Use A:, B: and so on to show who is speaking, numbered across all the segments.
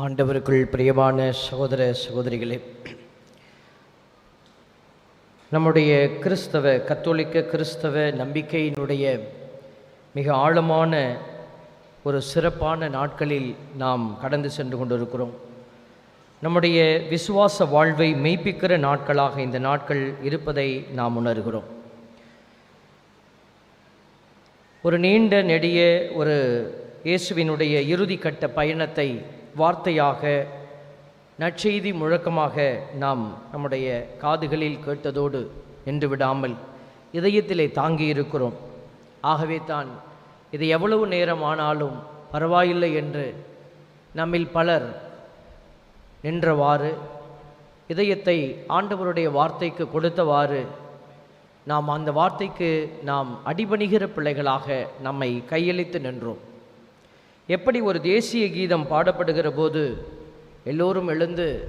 A: ஆண்டவருக்குள் பிரியமான சகோதர சகோதரிகளே நம்முடைய கிறிஸ்தவ கத்தோலிக்க கிறிஸ்தவ நம்பிக்கையினுடைய மிக ஆழமான ஒரு சிறப்பான நாட்களில் நாம் கடந்து சென்று கொண்டிருக்கிறோம். நம்முடைய விசுவாச வாழ்வை மெய்ப்பிக்கிற நாட்களாக இந்த நாட்கள் இருப்பதை நாம் உணர்கிறோம். ஒரு நீண்ட நெடிய ஒரு இயேசுவினுடைய இறுதி கட்ட பயணத்தை வார்த்தையாக நற்செய்தி முழக்கமாக நாம் நம்முடைய காதுகளில் கேட்டதோடு நின்று விடாமல் இதயத்திலே தாங்கி இருக்கிறோம் ஆகவே தான் இது எவ்வளவு நேரம் ஆனாலும் பரவாயில்லை என்று நம்மில் பலர் நின்றவாறு இதயத்தை ஆண்டவருடைய வார்த்தைக்கு கொடுத்தவாறு நாம் அந்த வார்த்தைக்கு நாம் அடிபணிகிற பிள்ளைகளாக நம்மை கையளித்து நின்றோம். எப்படி ஒரு தேசிய கீதம் பாடப்படுகிற போது எல்லோரும் எழுந்து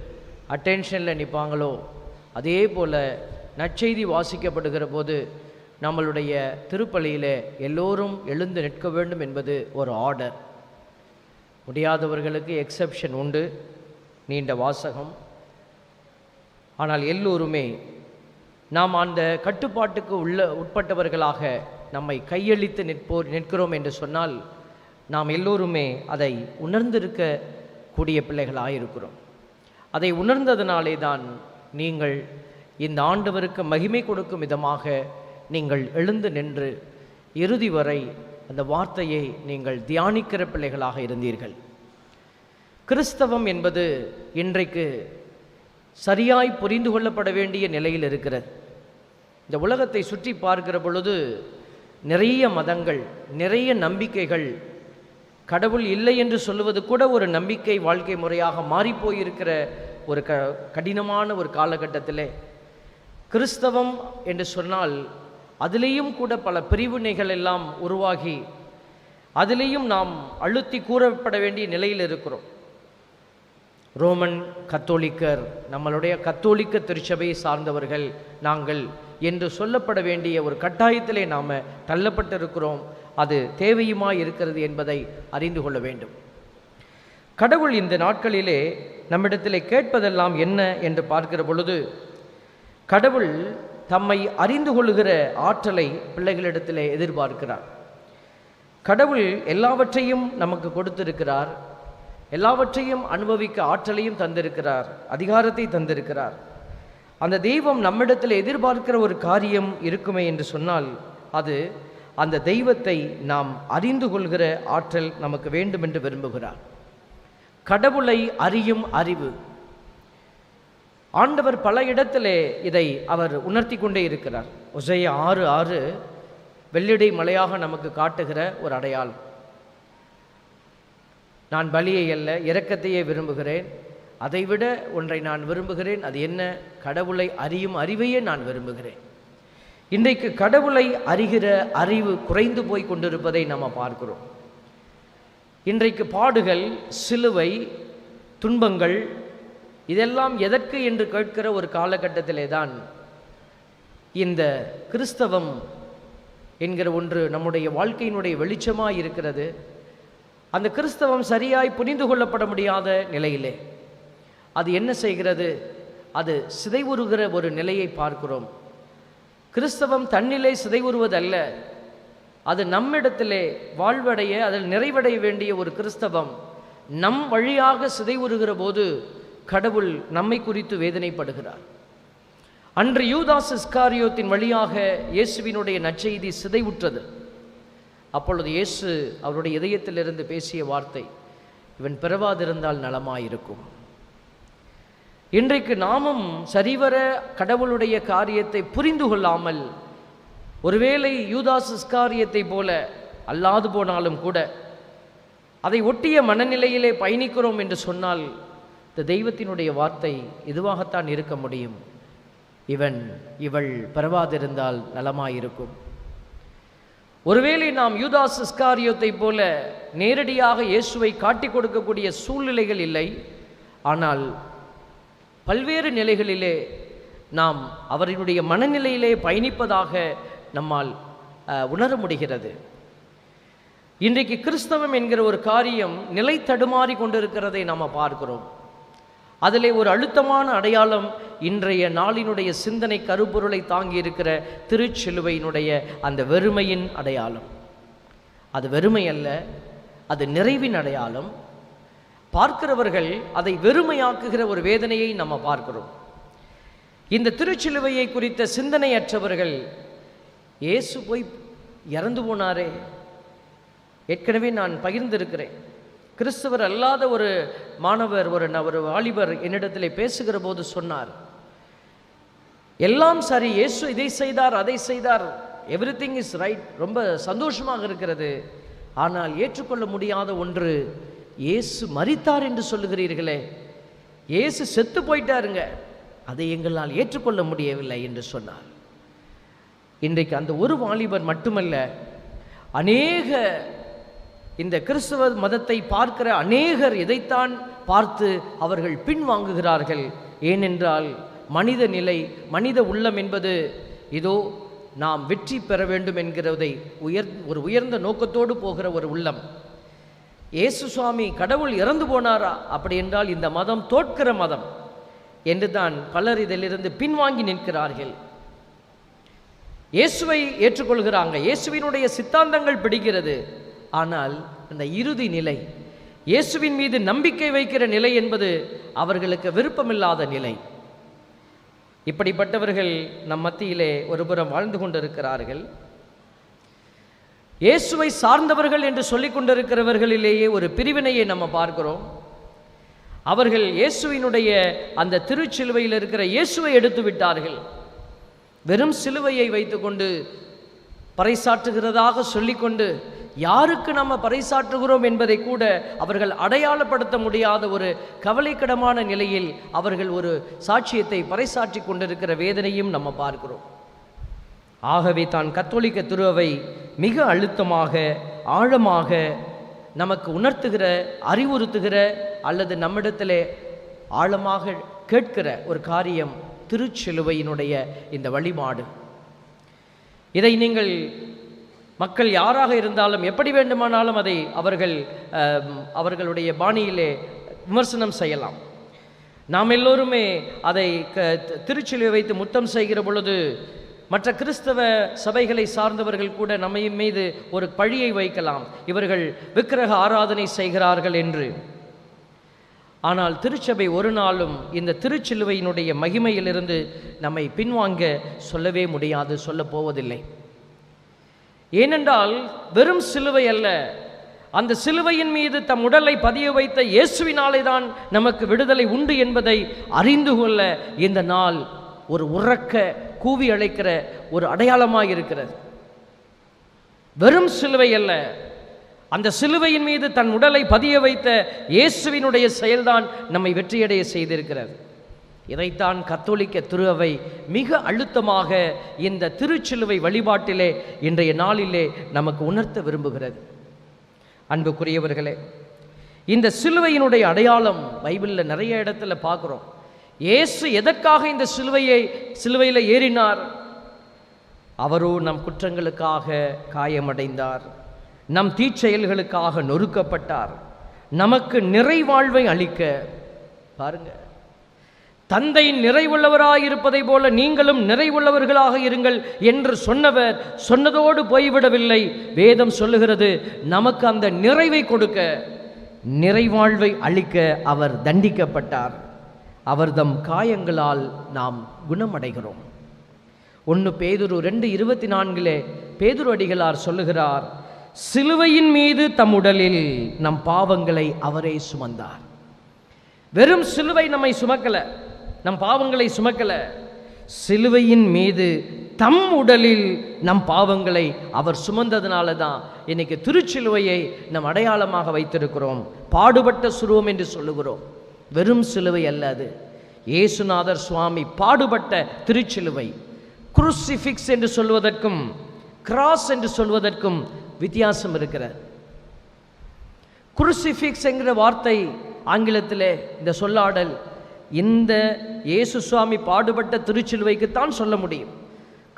A: அட்டென்ஷனில் நிற்பாங்களோ அதே போல் நற்செய்தி வாசிக்கப்படுகிற போது நம்மளுடைய திருப்பலியில் எல்லோரும் எழுந்து நிற்க வேண்டும் என்பது ஒரு ஆர்டர் முடியாதவர்களுக்கு எக்ஸப்ஷன் உண்டு நீண்ட வாசகம். ஆனால் எல்லோருமே நாம் அந்த கட்டுப்பாட்டுக்கு உள்ள உட்பட்டவர்களாக நம்மை கையளித்து நிற்போர் நிற்கிறோம் என்று சொன்னால் நாம் எல்லோருமே அதை உணர்ந்திருக்க கூடிய பிள்ளைகளாக இருக்கிறோம் அதை உணர்ந்ததினாலே தான் நீங்கள் இந்த ஆண்டவருக்கு மகிமை கொடுக்கும் விதமாக நீங்கள் எழுந்து நின்று இறுதி வரை அந்த வார்த்தையை நீங்கள் தியானிக்கிற பிள்ளைகளாக இருந்தீர்கள். கிறிஸ்தவம் என்பது இன்றைக்கு சரியாய் புரிந்து கொள்ளப்பட வேண்டிய நிலையில் இருக்கிறது. இந்த உலகத்தை சுற்றி பார்க்கிற பொழுது நிறைய மதங்கள் நிறைய நம்பிக்கைகள் கடவுள் இல்லை என்று சொல்லுவது கூட ஒரு நம்பிக்கை வாழ்க்கை முறையாக மாறிப்போயிருக்கிற ஒரு க கடினமான ஒரு காலகட்டத்தில். கிறிஸ்தவம் என்று சொன்னால் அதிலேயும் கூட பல பிரிவினைகள் எல்லாம் உருவாகி அதிலேயும் நாம் அழுத்தி கூறப்பட வேண்டிய நிலையில் இருக்கிறோம். ரோமன் கத்தோலிக்கர் நம்மளுடைய கத்தோலிக்க திருச்சபையை சார்ந்தவர்கள் நாங்கள் என்று சொல்லப்பட வேண்டிய ஒரு கட்டாயத்திலே நாம் தள்ளப்பட்டிருக்கிறோம். அது தேவையுமாய் இருக்கிறது என்பதை அறிந்து கொள்ள வேண்டும். கடவுள் இந்த நாட்களிலே நம்மிடத்திலே கேட்பதெல்லாம் என்ன என்று பார்க்கிற பொழுது கடவுள் தம்மை அறிந்து கொள்ளுகிற ஆற்றலை பிள்ளைகளிடத்திலே எதிர்பார்க்கிறார். கடவுள் எல்லாவற்றையும் நமக்கு கொடுத்திருக்கிறார். எல்லாவற்றையும் அனுபவிக்க ஆற்றலையும் தந்திருக்கிறார். அதிகாரத்தை தந்திருக்கிறார். அந்த தெய்வம் நம்மிடத்தில் எதிர்பார்க்கிற ஒரு காரியம் இருக்குமே என்று சொன்னால் அது அந்த தெய்வத்தை நாம் அறிந்து கொள்கிற ஆற்றல் நமக்கு வேண்டும் என்று விரும்புகிறார். கடவுளை அறியும் அறிவு. ஆண்டவர் பல இடத்திலே இதை அவர் உணர்த்தி கொண்டே இருக்கிறார். உசைய ஆறு ஆறு வெள்ளிடை மலையாக நமக்கு காட்டுகிற ஒரு அடையாளம். நான் பலியை அல்ல இரக்கத்தையே விரும்புகிறேன். அதைவிட ஒன்றை நான் விரும்புகிறேன். அது என்ன? கடவுளை அறியும் அறிவையே நான் விரும்புகிறேன். இன்றைக்கு கடவுளை அறிகிற அறிவு குறைந்து போய் கொண்டிருப்பதை நம்ம பார்க்கிறோம். இன்றைக்கு பாடுகள் சிலுவை துன்பங்கள் இதெல்லாம் எதற்கு என்று கேட்கிற ஒரு காலகட்டத்திலே தான் இந்த கிறிஸ்தவம் என்கிற ஒன்று நம்முடைய வாழ்க்கையினுடைய வெளிச்சமாக இருக்கிறது. அந்த கிறிஸ்தவம் சரியாய் புரிந்து கொள்ளப்பட முடியாத நிலையிலே அது என்ன செய்கிறது? அது சிதைவுறுகிற ஒரு நிலையை பார்க்கிறோம். கிறிஸ்தவம் தன்னிலே சிதைவுறுவதல்ல. அது நம்மிடத்திலே வாழ்வடைய அதில் நிறைவடைய வேண்டிய ஒரு கிறிஸ்தவம். நம் வழியாக சிதைவுறுகிற போது கடவுள் நம்மை குறித்து வேதனைப்படுகிறார். அன்று யூதாஸ் இஸ்காரியோத்தின் வழியாக இயேசுவினுடைய நற்செய்தி சிதைவுற்றது. அப்பொழுது இயேசு அவருடைய இதயத்திலிருந்து பேசிய வார்த்தை இவன் பிறவாதிருந்தால் நலமாயிருக்கும். இன்றைக்கு நாமும் சரிவர கடவுளுடைய காரியத்தை புரிந்து கொள்ளாமல் ஒருவேளை யூதாஸ் காரியத்தை போல அல்லாது போனாலும் கூட அதை ஒட்டிய மனநிலையிலே பயணிக்கிறோம் என்று சொன்னால் இந்த தெய்வத்தினுடைய வார்த்தை இதுவாகத்தான் இருக்க முடியும்? இவன் இவள் பரவாதிருந்தால் நலமாயிருக்கும். ஒருவேளை நாம் யூதாஸ் இஸ்காரியத்தை போல நேரடியாக இயேசுவை காட்டிக் கொடுக்கக்கூடிய சூழ்நிலைகள் இல்லை ஆனால் பல்வேறு நிலைகளிலே நாம் அவரினுடைய மனநிலையிலே பயணிப்பதாக நம்மால் உணர முடிகிறது. இன்றைக்கு கிறிஸ்தவம் என்கிற ஒரு காரியம் நிலை தடுமாறி கொண்டிருக்கிறதை நாம் பார்க்கிறோம். அதிலே ஒரு அழுத்தமான அடையாளம் இன்றைய நாளினுடைய சிந்தனை கருப்பொருளை தாங்கி இருக்கிற திருச்சிலுவையினுடைய அந்த வெறுமையின் அடையாளம். அது வெறுமை அல்ல அது நிறைவின் அடையாளம். பார்க்கிறவர்கள் அதை வெறுமையாக்குகிற ஒரு வேதனையை நம்ம பார்க்கிறோம். இந்த திருச்சிலுவையை குறித்த சிந்தனையற்றவர்கள் இயேசு போய் இறந்து போனாரே. ஏற்கனவே நான் பகிர்ந்திருக்கிறேன். கிறிஸ்தவர் அல்லாத ஒரு மாணவர் ஒரு ந- ஒரு வாலிபர் என்னிடத்தில் பேசுகிற போது சொன்னார் எல்லாம் சரி இயேசு இதை செய்தார் அதை செய்தார். எவ்ரி திங் இஸ் ரைட் ரொம்ப சந்தோஷமாக இருக்கிறது. ஆனால் ஏற்றுக்கொள்ள முடியாத ஒன்று இயேசு மறித்தார் என்று சொல்லுகிறீர்களே. இயேசு செத்து போயிட்டாருங்க. அதை எங்களால் ஏற்றுக்கொள்ள முடியவில்லை என்று சொன்னார். இன்றைக்கு அந்த ஒரு வாலிபர் மட்டுமல்ல அநேக இந்த கிறிஸ்துவ மதத்தை பார்க்கிற அநேகர் இதைத்தான் பார்த்து அவர்கள் பின்வாங்குகிறார்கள். ஏனென்றால் மனித நிலை மனித உள்ளம் என்பது இதோ நாம் வெற்றி பெற வேண்டும் என்கிறதை உயர் ஒரு உயர்ந்த நோக்கத்தோடு போகிற ஒரு உள்ளம். இயேசு சுவாமி கடவுள் இறந்து போனாரா? அப்படி என்றால் இந்த மதம் தோற்கிற மதம் என்று தான் பலர் இதிலிருந்து பின்வாங்கி நிற்கிறார்கள். இயேசுவை ஏற்றுக்கொள்கிறாங்க. இயேசுவினுடைய சித்தாந்தங்கள் பிடிக்கிறது. ஆனால் அந்த இறுதி நிலை இயேசுவின் மீது நம்பிக்கை வைக்கிற நிலை என்பது அவர்களுக்கு விருப்பமில்லாத நிலை. இப்படிப்பட்டவர்கள் நம் மத்தியிலே ஒருபுறம் வாழ்ந்து கொண்டிருக்கிறார்கள். இயேசுவை சார்ந்தவர்கள் என்று சொல்லிக் கொண்டிருக்கிறவர்களிலேயே ஒரு பிரிவினையை நம்ம பார்க்கிறோம். அவர்கள் இயேசுவினுடைய அந்த திருச்சிலுவையில் இருக்கிற இயேசுவை எடுத்து விட்டார்கள். வெறும் சிலுவையை வைத்துக்கொண்டு பறைசாற்றுகிறதாக சொல்லிக்கொண்டு யாருக்கு நம்ம பறைசாற்றுகிறோம் என்பதை கூட அவர்கள் அடையாளப்படுத்த முடியாத ஒரு கவலைக்கிடமான நிலையில் அவர்கள் ஒரு சாட்சியத்தை பறைசாற்றி கொண்டிருக்கிற வேதனையும் நம்ம பார்க்கிறோம். ஆகவே தான் கத்தோலிக்க திருவை மிக அழுத்தமாக ஆழமாக நமக்கு உணர்த்துகிற அறிவுறுத்துகிற அல்லது நம்மிடத்திலே ஆழமாக கேட்கிற ஒரு காரியம் திருச்சிலுவையினுடைய இந்த வழிபாடு. இதை நீங்கள் மக்கள் யாராக இருந்தாலும் எப்படி வேண்டுமானாலும் அதை அவர்கள் அவர்களுடைய பாணியிலே விமர்சனம் செய்யலாம். நாம் எல்லோருமே அதை க திருச்சிலுவை வைத்து முத்தம் செய்கிற பொழுது மற்ற கிறிஸ்தவ சபைகளை சார்ந்தவர்கள் கூட நம்மையின் மீது ஒரு பழியை வைக்கலாம். இவர்கள் விக்கிரக ஆராதனை செய்கிறார்கள் என்று. ஆனால் திருச்சபை ஒரு நாளும் இந்த திருச்சிலுவையினுடைய மகிமையிலிருந்து நம்மை பின்வாங்க சொல்லவே முடியாது சொல்லப் போவதில்லை. ஏனென்றால் வெறும் சிலுவை அல்ல. அந்த சிலுவையின் மீது தம் உடலை பதிய வைத்த இயேசுவினாலே தான் நமக்கு விடுதலை உண்டு என்பதை அறிந்து கொள்ள இந்த நாள் ஒரு உறக்க கூவி அழைக்கிற ஒரு அடையாளமாக இருக்கிறது. வெறும் சிலுவை அல்ல. அந்த சிலுவையின் மீது தன் உடலை பதிய வைத்த இயேசுவினுடைய செயல்தான் நம்மை வெற்றியடைய செய்திருக்கிறது. இதைத்தான் கத்தோலிக்க திருவை மிக அழுத்தமாக இந்த திருச்சிலுவை வழிபாட்டிலே இன்றைய நாளிலே நமக்கு உணர்த்த விரும்புகிறது. அன்புக்குரியவர்களே இந்த சிலுவையினுடைய அடையாளம் பைபிளில் நிறைய இடத்துல பார்க்குறோம். இயேசு எதற்காக இந்த சிலுவையை சிலுவையில் ஏறினார்? அவரோ நம் குற்றங்களுக்காக காயமடைந்தார். நம் தீச்செயல்களுக்காக நொறுக்கப்பட்டார். நமக்கு நிறைவாழ்வை அளிக்க பாருங்க. தந்தை நிறைவுள்ளவராயிருப்பதை போல நீங்களும் நிறைவுள்ளவர்களாக இருங்கள் என்று சொன்னவர் சொன்னதோடு போய்விடவில்லை. வேதம் சொல்லுகிறது நமக்கு அந்த நிறைவை கொடுக்க நிறைவாழ்வை அளிக்க அவர் தண்டிக்கப்பட்டார். அவர்தம் காயங்களால் நாம் குணமடைகிறோம். ஒன்று பேதுரு ரெண்டு இருபத்தி நான்கிலே பேதுரு அடிகளார் சொல்லுகிறார் சிலுவையின் மீது தம் உடலில் நம் பாவங்களை அவரே சுமந்தார். வெறும் சிலுவை நம்மை சுமக்கல நம் பாவங்களை சுமக்கல சிலுவையின் மீது தம் உடலில் நம் பாவங்களை அவர் சுமந்ததுனால தான் இன்னைக்கு திருச்சிலுவையை நம் அடையாளமாக வைத்திருக்கிறோம் பாடுபட்ட சுருவம் என்று சொல்லுகிறோம். வெறும் சிலுவை அல்ல அது. இயேசுநாதர் சுவாமி பாடுபட்ட திருச்சிலுவை. குருசிஃபிக்ஸ் என்று சொல்வதற்கும் கிராஸ் என்று சொல்வதற்கும் வித்தியாசம் இருக்கிற குருசிஃபிக்ஸ் என்கிற வார்த்தை ஆங்கிலத்தில் இந்த சொல்லாடல் இந்த இயேசு சுவாமி பாடுபட்ட திருச்சிலுவைக்குத்தான் சொல்ல முடியும்.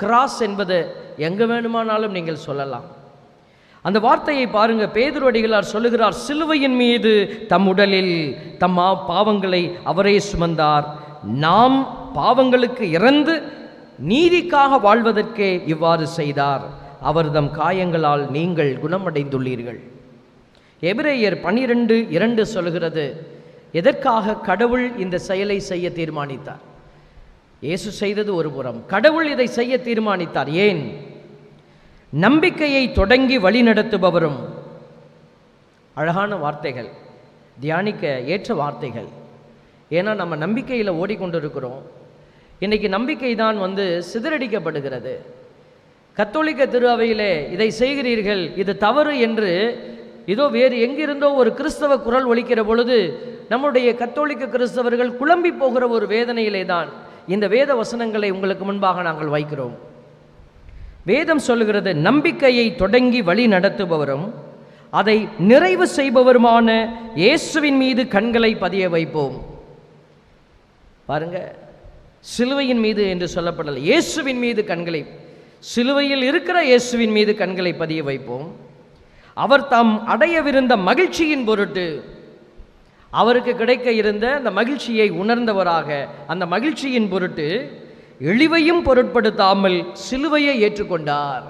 A: கிராஸ் என்பது எங்கே வேணுமானாலும் நீங்கள் சொல்லலாம். அந்த வார்த்தையை பாருங்க. பேதுருவடிகளார் சொல்லுகிறார் சிலுவையின் மீது தம் உடலில் தம் பாவங்களை அவரே சுமந்தார். நாம் பாவங்களுக்கு இறந்து நீதிக்காக வாழ்வதற்கே இவ்வாறு செய்தார். அவர் தம் காயங்களால் நீங்கள் குணமடைந்துள்ளீர்கள். எபிரேயர் பனிரெண்டு இரண்டு சொல்கிறது எதற்காக கடவுள் இந்த செயலை செய்ய தீர்மானித்தார்? இயேசு செய்தது ஒரு புறம் கடவுள் இதை செய்ய தீர்மானித்தார். ஏன்? நம்பிக்கையை தொடங்கி வழிநடத்துபவரும் அழகான வார்த்தைகள் தியானிக்க ஏற்ற வார்த்தைகள். ஏன்னா நம்ம நம்பிக்கையில் ஓடிக்கொண்டிருக்கிறோம். இன்னைக்கு நம்பிக்கை தான் வந்து சிதறடிக்கப்படுகிறது. கத்தோலிக்க திரு அவையிலே இதை செய்கிறீர்கள் இது தவறு என்று இதோ வேறு எங்கிருந்தோ ஒரு கிறிஸ்தவ குரல் ஒலிக்கிற பொழுது நம்முடைய கத்தோலிக்க கிறிஸ்தவர்கள் குழம்பி போகிற ஒரு வேதனையிலே தான் இந்த வேத வசனங்களை உங்களுக்கு முன்பாக நாங்கள் வைக்கிறோம். வேதம் சொல்லுகிறது நம்பிக்கையை தொடங்கி வழி நடத்துபவரும் அதை நிறைவு செய்பவருமான இயேசுவின் மீது கண்களை பதிய வைப்போம். பாருங்க சிலுவையின் மீது என்று சொல்லப்படல இயேசுவின் மீது கண்களை சிலுவையில் இருக்கிற இயேசுவின் மீது கண்களை பதிய வைப்போம். அவர் தாம் அடையவிருந்த மகிழ்ச்சியின் பொருட்டு அவருக்கு கிடைக்க இருந்த அந்த மகிழ்ச்சியை உணர்ந்தவராக அந்த மகிழ்ச்சியின் பொருட்டு இழிவையும் பொருட்படுத்தாமல் சிலுவையை ஏற்றுக்கொண்டார்.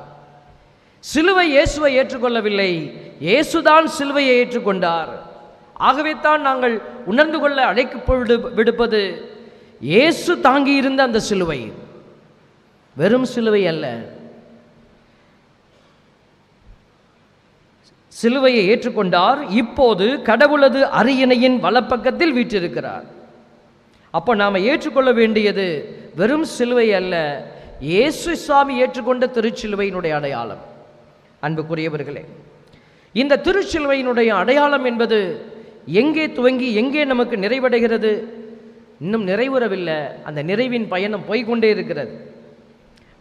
A: சிலுவை இயேசுவை ஏற்றுக்கொள்ளவில்லை. இயேசுதான் சிலுவையை ஏற்றுக்கொண்டார். ஆகவே தான் நாங்கள் உணர்ந்து கொள்ள அழைக்கப்படு விடுப்பது இயேசு தாங்கியிருந்த அந்த சிலுவை. வெறும் சிலுவை அல்ல. சிலுவையை ஏற்றுக்கொண்டார். இப்போது கடவுளது அரியணையின் வலப்பக்கத்தில் வீற்றிருக்கிறார். அப்போ நாம் ஏற்றுக்கொள்ள வேண்டியது வெறும் சிலுவை அல்ல இயேசு சாமி ஏற்றுக்கொண்ட திருச்சிலுவையினுடைய அடையாளம். அன்புக்குரியவர்களே இந்த திருச்சிலுவையினுடைய அடையாளம் என்பது எங்கே துவங்கி எங்கே நமக்கு நிறைவடைகிறது? இன்னும் நிறைவுறவில்லை. அந்த நிறைவின் பயணம் போய்கொண்டே இருக்கிறது.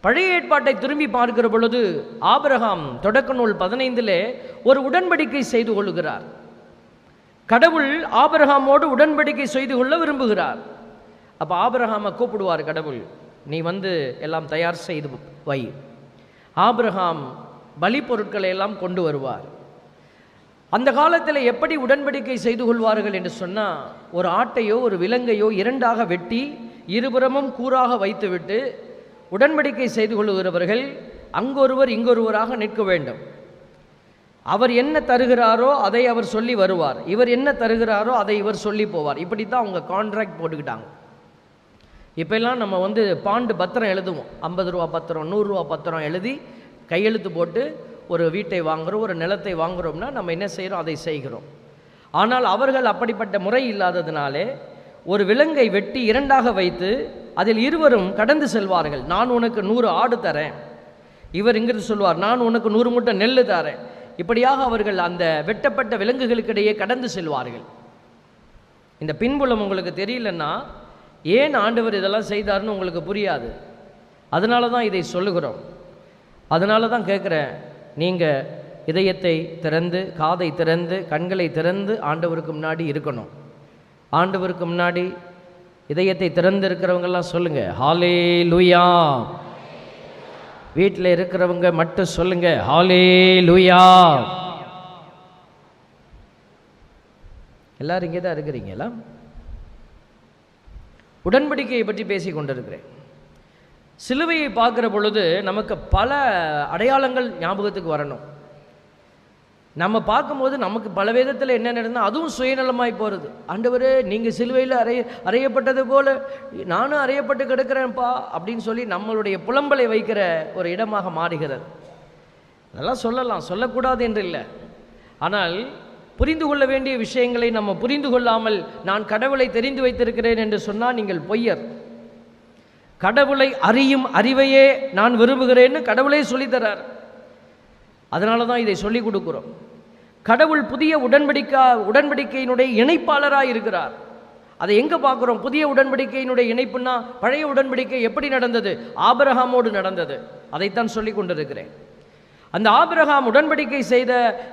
A: பழைய ஏற்பாட்டை திரும்பி பார்க்கிற பொழுது ஆபிரகாம் தொடக்க நூல் பதினைந்திலே ஒரு உடன்படிக்கை செய்து கொள்கிறார் கடவுள் ஆபிரகாமோடு உடன்படிக்கை செய்து கொள்ள விரும்புகிறார். அப்போ ஆபிரஹாமை கூப்பிடுவார் கடவுள் நீ வந்து எல்லாம் தயார் செய்து வை. ஆபிரகாம் பலி பொருட்களை எல்லாம் கொண்டு வருவார். அந்த காலத்தில் எப்படி உடன்படிக்கை செய்து கொள்வார்கள் என்று சொன்னால் ஒரு ஆட்டையோ ஒரு விலங்கையோ இரண்டாக வெட்டி இருபுறமும் கூறாக வைத்துவிட்டு உடன்படிக்கை செய்து கொள்ளுகிறவர்கள் அங்கொருவர் இங்கொருவராக நிற்க வேண்டும். அவர் என்ன தருகிறாரோ அதை அவர் சொல்லி வருவார். இவர் என்ன தருகிறாரோ அதை இவர் சொல்லி போவார். இப்படி தான் அவங்க கான்ட்ராக்ட் போட்டுக்கிட்டாங்க. இப்போல்லாம் நம்ம வந்து பாண்டு பத்திரம் எழுதுவோம். ஐம்பது ரூபா பத்திரம் நூறுரூவா பத்திரம் எழுதி கையெழுத்து போட்டு ஒரு வீட்டை வாங்குகிறோம் ஒரு நிலத்தை வாங்குகிறோம்னா நம்ம என்ன செய்கிறோம் அதை செய்கிறோம். ஆனால் அவர்கள் அப்படிப்பட்ட முறை இல்லாததினாலே ஒரு விலங்கை வெட்டி இரண்டாக வைத்து அதில் இருவரும் கடந்து செல்வார்கள். நான் உனக்கு நூறு ஆடு தரேன். இவர் இங்கிருந்து சொல்வார் நான் உனக்கு நூறு மூட்டை நெல் தரேன். இப்படியாக அவர்கள் அந்த வெட்டப்பட்ட விலங்குகளுக்கிடையே கடந்து செல்வார்கள். இந்த பின்புலம் உங்களுக்கு தெரியலன்னா ஏன் ஆண்டவர் இதெல்லாம் செய்தார்னு உங்களுக்கு புரியாது? அதனால தான் இதை சொல்லுகிறோம். அதனால தான் கேட்குறேன் நீங்கள் இதயத்தை திறந்து காதை திறந்து கண்களை திறந்து ஆண்டவருக்கு முன்னாடி இருக்கணும். ஆண்டவருக்கு முன்னாடி இதயத்தை திறந்து இருக்கிறவங்கெல்லாம் சொல்லுங்கள் ஹாலே லூயா வீட்டில் இருக்கிறவங்க மட்டும் சொல்லுங்கள் ஹாலே லூயா எல்லோரும் இங்கே தான் இருக்கிறீங்களா? உடன்படிக்கையை பற்றி பேசி கொண்டிருக்கிறேன் சிலுவையை பார்க்குற பொழுது நமக்கு பல அடையாளங்கள் ஞாபகத்துக்கு வரணும். நம்ம பார்க்கும்போது நமக்கு பல விதத்தில் என்ன நடந்தால் அதுவும் சுயநலமாய் போகிறது ஆண்டவரே நீங்கள் சிலுவையில் அறைய அறையப்பட்டது போல் நானும் அறையப்பட்டு கிடக்கிறேன்ப்பா அப்படின்னு சொல்லி நம்மளுடைய புலம்பலை வைக்கிற ஒரு இடமாக மாறுகிறது. அதெல்லாம் சொல்லலாம் சொல்லக்கூடாது என்று இல்லை. ஆனால் புரிந்து கொள்ள வேண்டிய விஷயங்களை நம்ம புரிந்து கொள்ளாமல் நான் கடவுளை தெரிந்து வைத்திருக்கிறேன் என்று சொன்னால் நீங்கள் பொய்யர். கடவுளை அறியும் அறிவையே நான் விரும்புகிறேன்னு கடவுளே சொல்லித்தரார். அதனால தான் இதை சொல்லிக் கொடுக்குறோம். கடவுள் புதிய உடன்படிக்கா உடன்படிக்கையினுடைய இணைப்பாளராக இருக்கிறார். அதை எங்கே பார்க்குறோம்? புதிய உடன்படிக்கையினுடைய இணைப்புன்னா பழைய உடன்படிக்கை எப்படி நடந்தது? ஆபரகாமோடு நடந்தது. அதைத்தான் சொல்லி கொண்டிருக்கிறேன். அந்த ஆபிரகாம் உடன்படிக்கை செய்த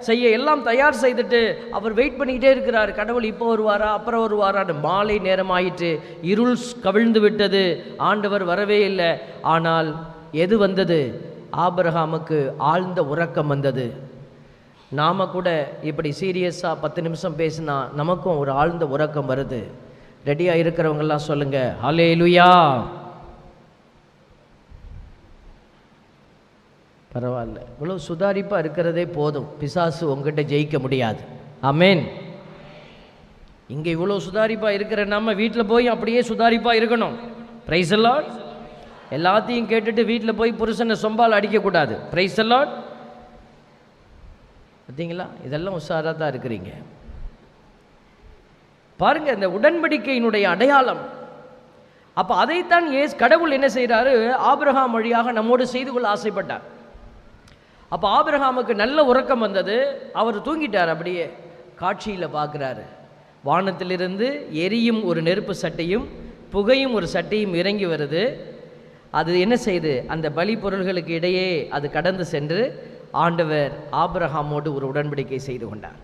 A: செய்ய எல்லாம் தயார் செய்துட்டு அவர் வெயிட் பண்ணிக்கிட்டே இருக்கிறார். கடவுள் இப்போ வருவாரா அப்புறம் வருவாரான்னு மாலை நேரம் இருள் கவிழ்ந்து விட்டது. ஆண்டவர் வரவே இல்லை. ஆனால் எது வந்தது? ஆபிரகாமுக்கு ஆழ்ந்த உறக்கம் வந்தது. நாம் கூட இப்படி சீரியஸாக பத்து நிமிஷம் பேசினா நமக்கும் ஒரு ஆழ்ந்த உறக்கம் வருது. ரெடியாக இருக்கிறவங்கெல்லாம் சொல்லுங்கள் ஹலே லுயா பரவாயில்ல. இவ்வளோ சுதாரிப்பாக இருக்கிறதே போதும். பிசாசு உங்ககிட்ட ஜெயிக்க முடியாது. அமேன் இங்கே இவ்வளோ சுதாரிப்பாக இருக்கிற நம்ம வீட்டில் போய் அப்படியே சுதாரிப்பாக இருக்கணும். ப்ரைஸ் எல்லாம் எல்லாத்தையும் கேட்டுட்டு வீட்டில் போய் புருஷனை சொம்பால் அடிக்கக்கூடாது. ப்ரைஸ் எல்லாம் பார்த்தீங்களா? இதெல்லாம் உஷாராக தான் இருக்கிறீங்க. பாருங்க இந்த உடன்படிக்கையினுடைய அடையாளம். அப்போ அதைத்தான் ஏஸ் கடவுள் என்ன செய்கிறாரு ஆபிரகாம் வழியாக நம்மோடு செய்து கொள்ள ஆசைப்பட்டார். அப்போ ஆபிரகாமுக்கு நல்ல உறக்கம் வந்தது. அவர் தூங்கிட்டார் அப்படியே. காட்சியில் பார்க்குறாரு. வானத்திலிருந்து எரியும் ஒரு நெருப்பு சட்டையும் புகையும் ஒரு சட்டையும் இறங்கி வருது. அது என்ன செய்து? அந்த பலி பொருள்களுக்கு இடையே அது கடந்து சென்று ஆண்டவர் ஆபிரஹாமோடு ஒரு உடன்படிக்கை செய்து கொண்டார்.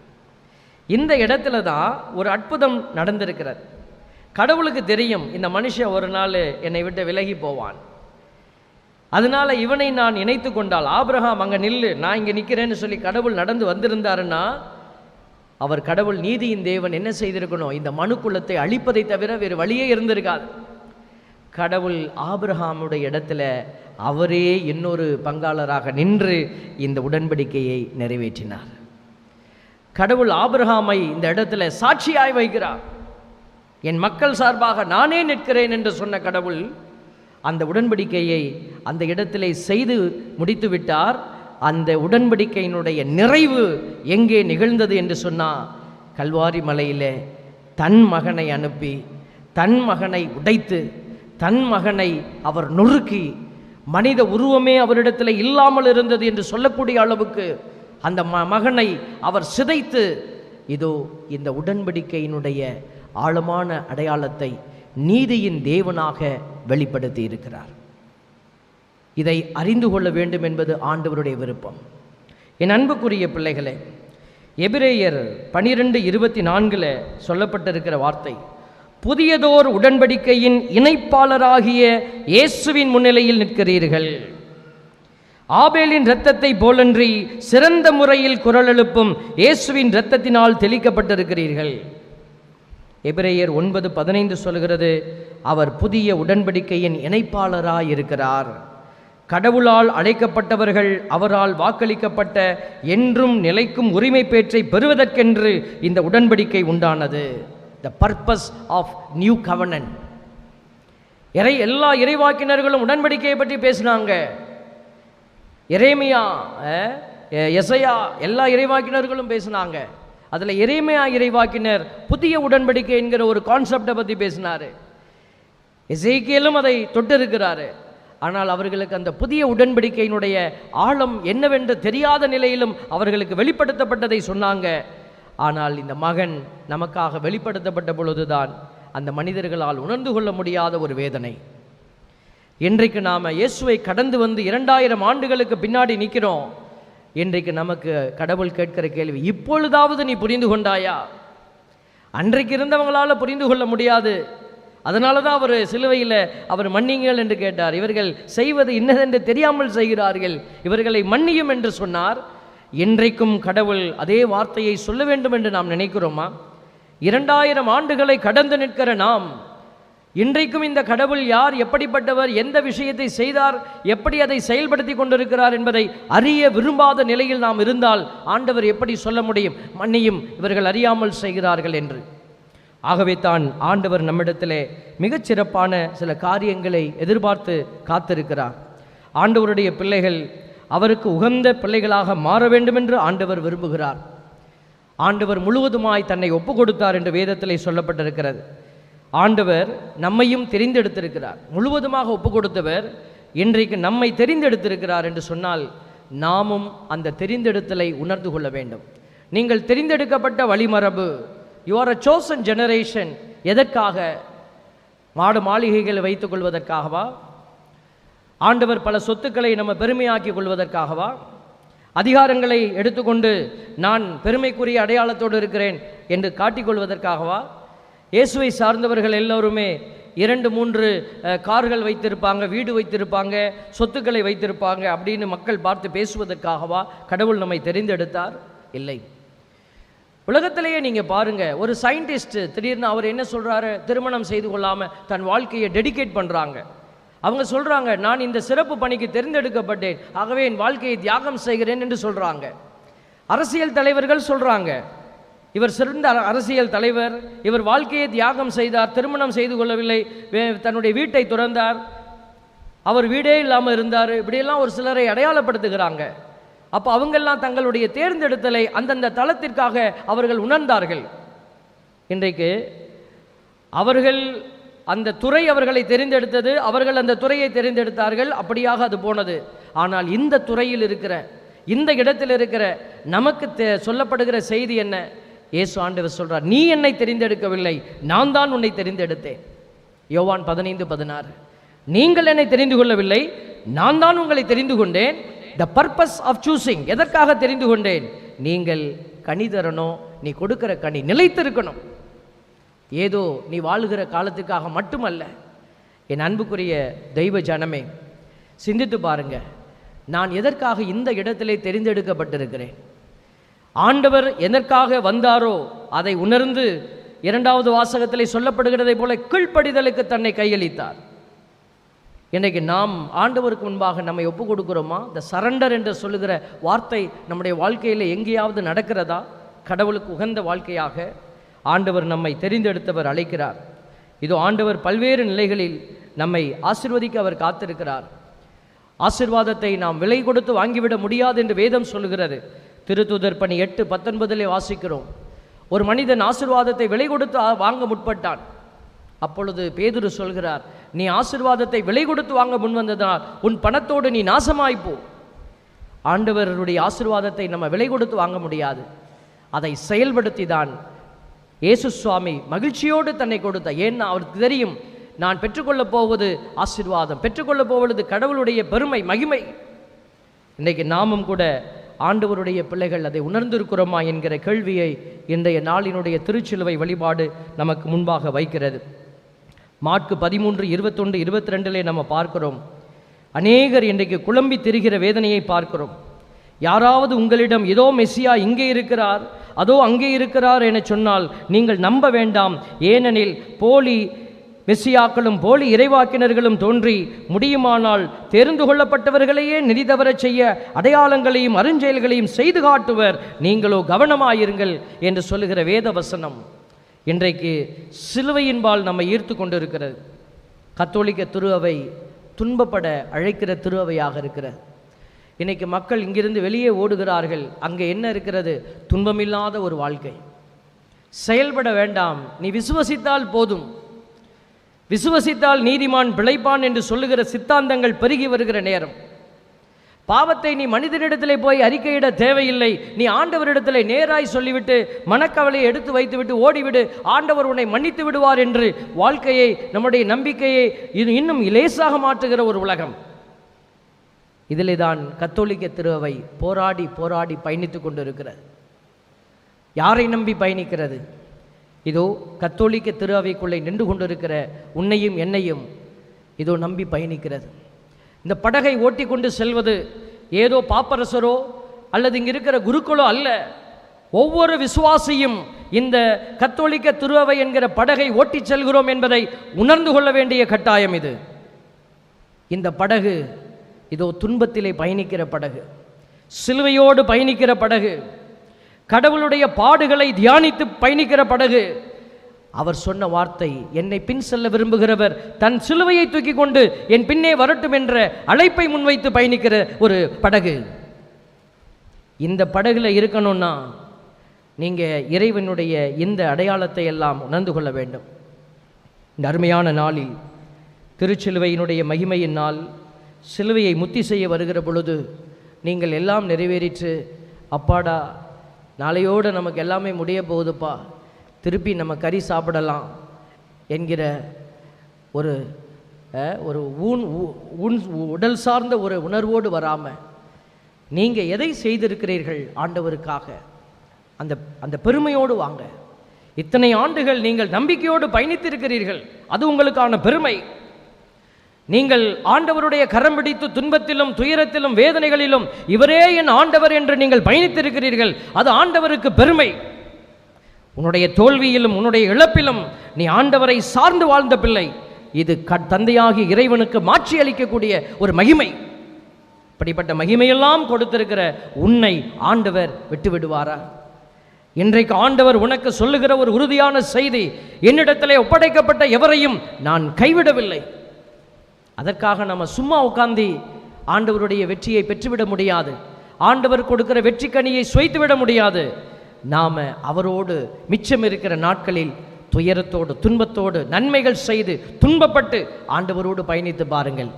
A: இந்த இடத்துல தான் ஒரு அற்புதம் நடந்திருக்கிறது. கடவுளுக்கு தெரியும் இந்த மனுஷன் ஒரு நாள் என்னை விட்டு விலகி போவான். அதனால் இவனை நான் இணைத்து கொண்டால் ஆப்ரஹாம் அங்கே நில்லு நான் இங்கே நிற்கிறேன்னு சொல்லி கடவுள் நடந்து வந்திருந்தாருன்னா அவர் கடவுள் நீதியின் தேவன் என்ன செய்திருக்கணும்? இந்த மனு குலத்தை அழிப்பதை தவிர வேறு வழியே இருந்திருக்காது. கடவுள் ஆபிரகாமுடைய இடத்துல அவரே இன்னொரு பங்காளராக நின்று இந்த உடன்படிக்கையை நிறைவேற்றினார். கடவுள் ஆப்ரஹாமை இந்த இடத்துல சாட்சியாய் வைக்கிறார். என் மக்கள் சார்பாக நானே நிற்கிறேன் என்று சொன்ன கடவுள் அந்த உடன்படிக்கையை அந்த இடத்திலே செய்து முடித்து விட்டார் அந்த உடன்படிக்கையினுடைய நிறைவு எங்கே நிகழ்ந்தது என்று சொன்னால் கல்வாரி மலையிலே தன் மகனை அனுப்பி தன் மகனை உடைத்து தன் மகனை அவர் நொறுக்கி மனித உருவமே அவரிடத்தில் இல்லாமல் இருந்தது என்று சொல்லக்கூடிய அளவுக்கு அந்த ம மகனை அவர் சிதைத்து இதோ இந்த உடன்படிக்கையினுடைய ஆழமான அடையாளத்தை நீதியின் தேவனாக வெளிப்படுத்தி இருக்கிறார். இதை அறிந்து கொள்ள வேண்டும் என்பது ஆண்டவருடைய விருப்பம். என் அன்புக்குரிய பிள்ளைகளே எபிரேயர் பனிரெண்டு இருபத்தி நான்கில் சொல்லப்பட்டிருக்கிற வார்த்தை புதியதோர் உடன்படிக்கையின் இணைப்பாளராகிய இயேசுவின் முன்னிலையில் நிற்கிறீர்கள். ஆபேலின் இரத்தத்தை போலன்றி சிறந்த முறையில் குரல் எழுப்பும் இயேசுவின் இரத்தத்தினால் தெளிக்கப்பட்டிருக்கிறீர்கள். எபிரேயர் ஒன்பது பதினைந்து சொல்கிறது அவர் புதிய உடன்படிக்கையின் இணைப்பாளராய் இருக்கிறார் கடவுளால் அழைக்கப்பட்டவர்கள் அவரால் வாக்களிக்கப்பட்ட என்றும் நிலைக்கும் உரிமை பேற்றை பெறுவதற்கென்று இந்த உடன்படிக்கை உண்டானது. த பர்பஸ் ஆஃப் நியூ கவர்னன் இறை எல்லா இறைவாக்கினர்களும் உடன்படிக்கையை பற்றி பேசினாங்க. இறைமையா எசையா எல்லா இறைவாக்கினர்களும் பேசினாங்க. அதில் இறைமையாக இறைவாக்கினர் புதிய உடன்படிக்கை என்கிற ஒரு கான்செப்டை பற்றி பேசினார். இசைக்கியலும் அதை தொட்டிருக்கிறாரு. ஆனால் அவர்களுக்கு அந்த புதிய உடன்படிக்கையினுடைய ஆழம் என்னவென்று தெரியாத நிலையிலும் அவர்களுக்கு வெளிப்படுத்தப்பட்டதை சொன்னாங்க. ஆனால் இந்த மகன் நமக்காக வெளிப்படுத்தப்பட்ட பொழுதுதான் அந்த மனிதர்களால் உணர்ந்து கொள்ள முடியாத ஒரு வேதனை. இன்றைக்கு நாம் இயேசுவை கடந்து வந்து இரண்டாயிரம் ஆண்டுகளுக்கு பின்னாடி நிற்கிறோம் இன்றைக்கு நமக்கு கடவுள் கேட்கிற கேள்வி இப்பொழுதாவது நீ புரிந்து கொண்டாயா? அன்றைக்கு இருந்தவங்களால் புரிந்து கொள்ள முடியாது. அதனால தான் அவர் சிலுவையில் அவர் மன்னிங்கள் என்று கேட்டார். இவர்கள் செய்வது இன்னதென்று தெரியாமல் செய்கிறார்கள். இவர்களை மன்னியும் என்று சொன்னார். இன்றைக்கும் கடவுள் அதே வார்த்தையை சொல்ல வேண்டும் என்று நாம் நினைக்கிறோமா? இரண்டாயிரம் ஆண்டுகளை கடந்து நிற்கிற நாம் இன்றைக்கும் இந்த கடவுள் யார் எப்படிப்பட்டவர் எந்த விஷயத்தை செய்தார் எப்படி அதை செயல்படுத்தி கொண்டிருக்கிறார் என்பதை அறிய விரும்பாத நிலையில் நாம் இருந்தால் ஆண்டவர் எப்படி சொல்ல முடியும்? மன்னியும் இவர்கள் அறியாமல் செய்கிறார்கள் என்று. ஆகவே தான் ஆண்டவர் நம்மிடத்திலே மிகச் சிறப்பான சில காரியங்களை எதிர்பார்த்து காத்திருக்கிறார். ஆண்டவருடைய பிள்ளைகள் அவருக்கு உகந்த பிள்ளைகளாக மாற வேண்டும் என்று ஆண்டவர் விரும்புகிறார். ஆண்டவர் முழுவதுமாய் தன்னை ஒப்பு கொடுத்தார் என்று வேதத்திலே சொல்லப்பட்டிருக்கிறது. ஆண்டவர் நம்மையும் தெரிந்தெடுத்திருக்கிறார். முழுவதுமாக ஒப்பு கொடுத்தவர் இன்றைக்கு நம்மை தெரிந்தெடுத்திருக்கிறார் என்று சொன்னால் நாமும் அந்த தெரிந்தெடுத்தலை உணர்ந்து கொள்ள வேண்டும். நீங்கள் தெரிந்தெடுக்கப்பட்ட வழிமரபு you are a chosen generation எதற்காக? மாடு மாளிகைகளை வைத்துக் கொள்வதற்காகவா? ஆண்டவர் பல சொத்துக்களை நம்ம பெருமையாக்கிக் கொள்வதற்காகவா? அதிகாரங்களை எடுத்துக்கொண்டு நான் பெருமைக்குரிய அடையாளத்தோடு இருக்கிறேன் என்று காட்டிக்கொள்வதற்காகவா இயேசுவை சார்ந்தவர்கள் எல்லோருமே இரண்டு மூன்று கார்கள் வைத்திருப்பாங்க வீடு வைத்திருப்பாங்க சொத்துக்களை வைத்திருப்பாங்க அப்படின்னு மக்கள் பார்த்து பேசுவதற்காகவா கடவுள் நம்மை தெரிந்தெடுத்தார்? இல்லை. உலகத்திலேயே நீங்கள் பாருங்கள் ஒரு சயின்டிஸ்ட்டு திடீர்னு அவர் என்ன சொல்கிறாரு திருமணம் செய்து கொள்ளாமல் தன் வாழ்க்கையை டெடிகேட் பண்ணுறாங்க அவங்க சொல்கிறாங்க நான் இந்த சிறப்பு பணிக்கு தேர்ந்தெடுக்கப்பட்டேன். ஆகவே என் வாழ்க்கையை தியாகம் செய்கிறேன் என்று சொல்கிறாங்க அரசியல் தலைவர்கள் சொல்கிறாங்க இவர் சிறந்த அர- அரசியல் தலைவர். இவர் வாழ்க்கையை தியாகம் செய்தார் திருமணம் செய்து கொள்ளவில்லை தன்னுடைய வீட்டை துறந்தார். அவர் வீடே இல்லாமல் இருந்தார். இப்படியெல்லாம் ஒரு சிலரை அடையாளப்படுத்துகிறாங்க. அப்போ அவங்கெல்லாம் தங்களுடைய தேர்ந்தெடுத்தலை அந்தந்த தளத்திற்காக அவர்கள் உணர்ந்தார்கள். இன்றைக்கு அவர்கள் அந்த துறை அவர்களை தெரிந்தெடுத்தது அவர்கள் அந்த துறையை தெரிந்தெடுத்தார்கள் அப்படியாக அது போனது. ஆனால் இந்த துறையில் இருக்கிற இந்த இடத்தில் இருக்கிற நமக்கு தே- சொல்லப்படுகிற செய்தி என்ன? இயேசு ஆண்டவர் சொல்கிறார் நீ என்னை தெரிந்தெடுக்கவில்லை நான் தான் உன்னை தெரிந்தெடுத்தேன். யோவான் பதினைந்து பதினாறு. நீங்கள் என்னை தெரிந்து கொள்ளவில்லை நான் தான் உங்களை தெரிந்து கொண்டேன். த பர்பஸ் ஆஃப் சூசிங் எதற்காக தெரிந்து கொண்டேன்? நீங்கள் கனி தரணும் நீ கொடுக்கிற கனி நிலைத்திருக்கணும். ஏதோ நீ வாழுகிற காலத்துக்காக மட்டுமல்ல என் அன்புக்குரிய தெய்வ ஜனமே சிந்தித்து பாருங்க நான் எதற்காக இந்த இடத்திலே தெரிந்தெடுக்கப்பட்டிருக்கிறேன்? ஆண்டவர் எதற்காக வந்தாரோ அதை உணர்ந்து இரண்டாவது வாசகத்திலே சொல்லப்படுகிறதை போல கீழ்ப்படிதலுக்கு தன்னை கையளித்தார். இன்றைக்கு நாம் ஆண்டவருக்கு முன்பாக நம்மை ஒப்பு கொடுக்கிறோமா இந்த சரண்டர் என்று சொல்லுகிற வார்த்தை நம்முடைய வாழ்க்கையில் எங்கேயாவது நடக்கிறதா? கடவுளுக்கு உகந்த வாழ்க்கையாக ஆண்டவர் நம்மை தெரிந்தெடுத்தவர் அழைக்கிறார். இதோ ஆண்டவர் பல்வேறு நிலைகளில் நம்மை ஆசிர்வதிக்க அவர் காத்திருக்கிறார். ஆசிர்வாதத்தை நாம் விலை கொடுத்து வாங்கிவிட முடியாது என்று வேதம் சொல்லுகிறது. திருத்துதர் பணி எட்டு பத்தொன்பதிலே வாசிக்கிறோம். ஒரு மனிதன் ஆசிர்வாதத்தை விலை கொடுத்து வாங்க முற்பட்டான். அப்பொழுது பேதுரு சொல்கிறார் நீ ஆசிர்வாதத்தை விலை கொடுத்து வாங்க முன்வந்ததனால் உன் பணத்தோடு நீ நாசமாய்ப்போ ஆண்டவருடைய ஆசிர்வாதத்தை நம்ம விலை கொடுத்து வாங்க முடியாது. அதை செயல்படுத்தி தான் இயேசு சுவாமி மகிழ்ச்சியோடு தன்னை கொடுத்த ஏன்னா அவருக்கு தெரியும் நான் பெற்றுக்கொள்ளப் போவது ஆசிர்வாதம் பெற்றுக்கொள்ளப் போவது கடவுளுடைய பெருமை மகிமை. இன்றைக்கு நாமும் கூட ஆண்டவருடைய பிள்ளைகள் அதை உணர்ந்திருக்கிறோமா என்கிற கேள்வியை இன்றைய நாளினுடைய திருச்சிலுவை வழிபாடு நமக்கு முன்பாக வைக்கிறது. மார்க்கு பதிமூன்று இருபத்தொன்று இருபத்தி ரெண்டிலே நம்ம பார்க்கிறோம். அநேகர் இன்றைக்கு குழம்பி திரிகிற வேதனையை பார்க்கிறோம். யாராவது உங்களிடம் ஏதோ மெஸ்ஸியா இங்கே இருக்கிறார் அதோ அங்கே இருக்கிறார் என சொன்னால் நீங்கள் நம்ப வேண்டாம். ஏனெனில் போலி மெஸ்ஸியாக்களும் போலி இறைவாக்கினர்களும் தோன்றி முடியுமானால் தெரிந்து கொள்ளப்பட்டவர்களையே நிதி தவறச் செய்ய அடையாளங்களையும் அருஞ்செயல்களையும் செய்து காட்டுவர். நீங்களோ கவனமாயிருங்கள் என்று சொல்லுகிற வேத வசனம் இன்றைக்கு சிலுவையின்பால் நம்மை ஈர்த்து கொண்டிருக்கிறது. கத்தோலிக்க திருவவை துன்பப்பட அழைக்கிற திருவவையாக இருக்கிறது. இன்னைக்கு மக்கள் இங்கிருந்து வெளியே ஓடுகிறார்கள். அங்கே என்ன இருக்கிறது? துன்பமில்லாத ஒரு வாழ்க்கை. செயல்பட வேண்டாம். நீ விசுவசித்தால் போதும். விசுவசித்தால் நீதிமான் பிழைப்பான் என்று சொல்லுகிற சித்தாந்தங்கள் பெருகி வருகிற நேரம். பாவத்தை நீ மனிதனிடத்திலே போய் அறிக்கையிட தேவையில்லை. நீ ஆண்டவரிடத்திலே நேராய் சொல்லிவிட்டு மனக்கவலையை எடுத்து வைத்துவிட்டு ஓடிவிடு. ஆண்டவர் உன்னை மன்னித்து விடுவார் என்று வாழ்க்கையை நம்முடைய நம்பிக்கையை இது இன்னும் இலேசாக மாற்றுகிற ஒரு உலகம். இதிலே தான் கத்தோலிக்க திருவை போராடி போராடி பயணித்து கொண்டிருக்கிறது. யாரை நம்பி பயணிக்கிறது? இதோ கத்தோலிக்க திரு அவைக்குள்ளே நின்று கொண்டிருக்கிற உன்னையும் என்னையும் இதோ நம்பி பயணிக்கிறது. இந்த படகை ஓட்டி கொண்டு செல்வது ஏதோ பாப்பரசரோ அல்லது இங்கே இருக்கிற குருக்களோ அல்ல. ஒவ்வொரு விசுவாசியும் இந்த கத்தோலிக்க திருவை என்கிற படகை ஓட்டிச் செல்கிறோம் என்பதை உணர்ந்து கொள்ள வேண்டிய கட்டாயம் இது. இந்த படகு இதோ துன்பத்திலே பயணிக்கிற படகு சிலுவையோடு பயணிக்கிற படகு. கடவுளுடைய பாடுகளை தியானித்து பயணிக்கிற படகு. அவர் சொன்ன வார்த்தை என்னை பின் செல்ல விரும்புகிறவர் தன் சிலுவையை தூக்கி கொண்டு என் பின்னே வரட்டும் என்ற அழைப்பை முன்வைத்து பயணிக்கிற ஒரு படகு. இந்த படகுல இருக்கணும்னா நீங்க இறைவனுடைய இந்த அடையாளத்தை எல்லாம் உணர்ந்து கொள்ள வேண்டும். இந்த அருமையான நாளில் திருச்சிலுவையினுடைய மகிமையின் நாள் சிலுவையை முத்தி செய்ய வருகிற பொழுது நீங்கள் எல்லாம் நிறைவேறிற்று. அப்பாடா நாளையோடு நமக்கு எல்லாமே முடிய போகுதுப்பா. திருப்பி நம்ம கறி சாப்பிடலாம் என்கிற ஒரு ஒரு ஊன் ஊ- ஊன் உடல் சார்ந்த ஒரு உணர்வோடு வராமல் நீங்கள் எதை செய்திருக்கிறீர்கள் ஆண்டவருக்காக? அந்த அந்த பெருமையோடு வாங்க. இத்தனை ஆண்டுகள் நீங்கள் நம்பிக்கையோடு பயணித்திருக்கிறீர்கள். அது உங்களுக்கான பெருமை. நீங்கள் ஆண்டவருடைய கரம் பிடித்து துன்பத்திலும் துயரத்திலும் வேதனைகளிலும் இவரே என் ஆண்டவர் என்று நீங்கள் பயணித்திருக்கிறீர்கள். அது ஆண்டவருக்கு பெருமை. உன்னுடைய தோல்வியிலும் உன்னுடைய இழப்பிலும் நீ ஆண்டவரை சார்ந்து வாழ்ந்த பிள்ளை. இது தந்தையாகி இறைவனுக்கு மாற்றி அளிக்கக்கூடிய ஒரு மகிமை. இப்படிப்பட்ட மகிமையெல்லாம் கொடுத்திருக்கிற உன்னை ஆண்டவர் விட்டுவிடுவாரா இன்றைக்கு ஆண்டவர் உனக்கு சொல்லுகிற ஒரு உறுதியான செய்தி என்னிடத்திலே ஒப்படைக்கப்பட்ட எவரையும் நான் கைவிடவில்லை. அதற்காக நம்ம சும்மா உட்காந்து ஆண்டவருடைய வெற்றியை பெற்றுவிட முடியாது. ஆண்டவர் கொடுக்கிற வெற்றி கனியை சுவைத்து விட முடியாது. நாம் அவரோடு மிச்சம் இருக்கிற நாட்களில் துயரத்தோடு துன்பத்தோடு நன்மைகள் செய்து துன்பப்பட்டு ஆண்டவரோடு பயணித்து பாருங்கள்.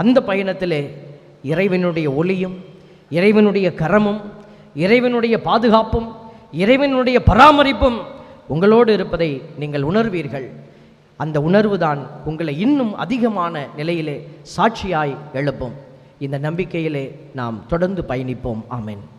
A: அந்த பயணத்திலே இறைவனுடைய ஒளியும் இறைவனுடைய கரமும் இறைவனுடைய பாதுகாப்பும் இறைவனுடைய பராமரிப்பும் உங்களோடு இருப்பதை நீங்கள் உணர்வீர்கள். அந்த உணர்வு தான் உங்களை இன்னும் அதிகமான நிலையிலே சாட்சியாய் எழுப்பும். இந்த நம்பிக்கையிலே நாம் தொடர்ந்து பயணிப்போம். ஆமேன்.